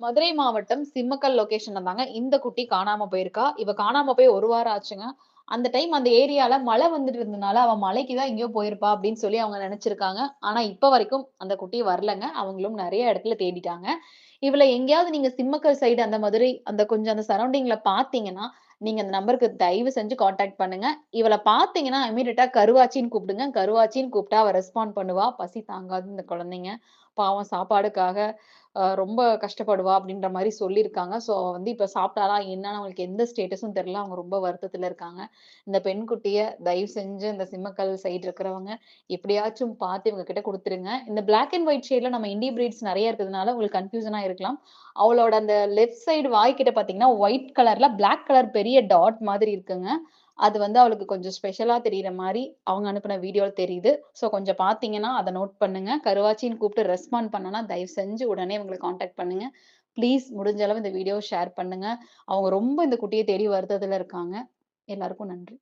மதுரை மாவட்டம் சிம்மக்கல் லொகேஷன்ல தாங்க இந்த குட்டி காணாம போயிருக்கா. இவ காணாம போய் ஒரு வாரம் ஆச்சுங்க. அந்த டைம் அந்த ஏரியால மழை வந்துட்டு இருந்தனால, அவ மலைக்கு தான் எங்கேயோ போயிருப்பா அப்படின்னு சொல்லி அவங்க நினைச்சிருக்காங்க ஆனா இப்ப வரைக்கும் அந்த குட்டி வரலங்க. அவங்களும் நிறைய இடத்துல தேடிட்டாங்க. இவள எங்கேயாவது நீங்க சிம்மக்கல் சைடு அந்த மதுரை அந்த கொஞ்சம் அந்த சரௌண்டிங்ல பார்த்தீங்கன்னா, நீங்க அந்த நம்பருக்கு தயவு செஞ்சு காண்டாக்ட் பண்ணுங்க. இவளை பார்த்தீங்கன்னா, இம்மீடியட்டா கருவாச்சின்னு கூப்பிடுங்க. கருவாச்சின்னு கூப்பிட்டா அவ ரெஸ்பாண்ட் பண்ணுவா. பசி தாங்காது இந்த குழந்தைங்க. பாவம் சாப்பாடுக்காக ரொம்ப கஷ்டப்படுவா அப்படின்ற மாதிரி சொல்லியிருக்காங்க. ஸோ வந்து இப்போ சாப்பிட்டாலா என்னன்னு அவங்களுக்கு எந்த ஸ்டேட்டஸும் தெரியல. அவங்க ரொம்ப வருத்தத்தில் இருக்காங்க. இந்த பெண்குட்டியை தயவு செஞ்சு இந்த சிம்மக்கல் சைடு இருக்கிறவங்க எப்படியாச்சும் பார்த்து இவங்க கிட்ட கொடுத்துருங்க இந்த பிளாக் அண்ட் ஒயிட் ஷேட்ல நம்ம இண்டி பிரீட்ஸ் நிறைய இருக்கிறதுனால உங்களுக்கு கன்ஃப்யூஷனா இருக்கலாம். அவளோட அந்த லெஃப்ட் சைடு வாய்க்கிட்ட பார்த்தீங்கன்னா, ஒயிட் கலர்ல பிளாக் கலர் பெரிய டாட் மாதிரி இருக்குங்க. அது வந்து அவளுக்கு கொஞ்சம் ஸ்பெஷலாக தெரிகிற மாதிரி அவங்க அனுப்பின வீடியோவில் தெரியுது. ஸோ கொஞ்சம் பார்த்தீங்கன்னா, அதை நோட் பண்ணுங்க. கருவாச்சின்னு கூப்பிட்டு ரெஸ்பாண்ட் பண்ணனா, தயவு செஞ்சு உடனே இவங்கள காண்டாக்ட் பண்ணுங்க. ப்ளீஸ் முடிஞ்ச அளவு இந்த வீடியோ ஷேர் பண்ணுங்க. அவங்க ரொம்ப இந்த குட்டியை தேடி வருத்தத்துல இருக்காங்க. எல்லாருக்கும் நன்றி.